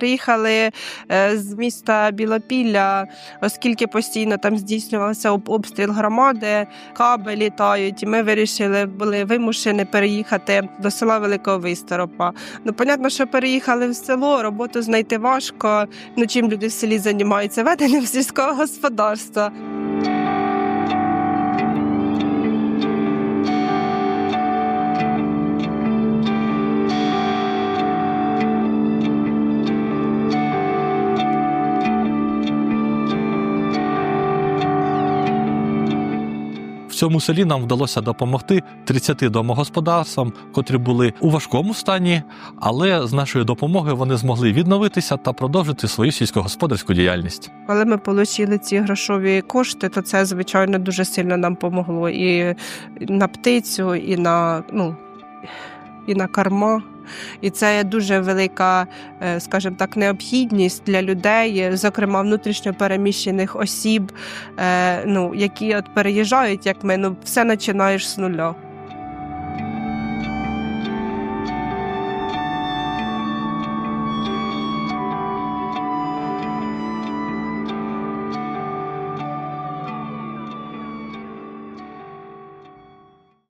Приїхали е, з міста Білопілля, оскільки постійно там здійснювався об- обстріл громади, каби літають. І ми вирішили були вимушені переїхати до села Великого Висторопа. Ну, понятно, що переїхали в село, роботу знайти важко. Ну, чим люди в селі займаються веденням сільського господарства. Цьому селі нам вдалося допомогти 30 домогосподарствам, котрі були у важкому стані, але з нашою допомогою вони змогли відновитися та продовжити свою сільськогосподарську діяльність. Коли ми отримали ці грошові кошти, то це звичайно дуже сильно нам помогло і на птицю, і на ну і на корма. І це дуже велика, е, скажімо так, необхідність для людей, зокрема внутрішньо переміщених осіб, е, ну які от переїжджають, як ми ну все починаєш з нуля.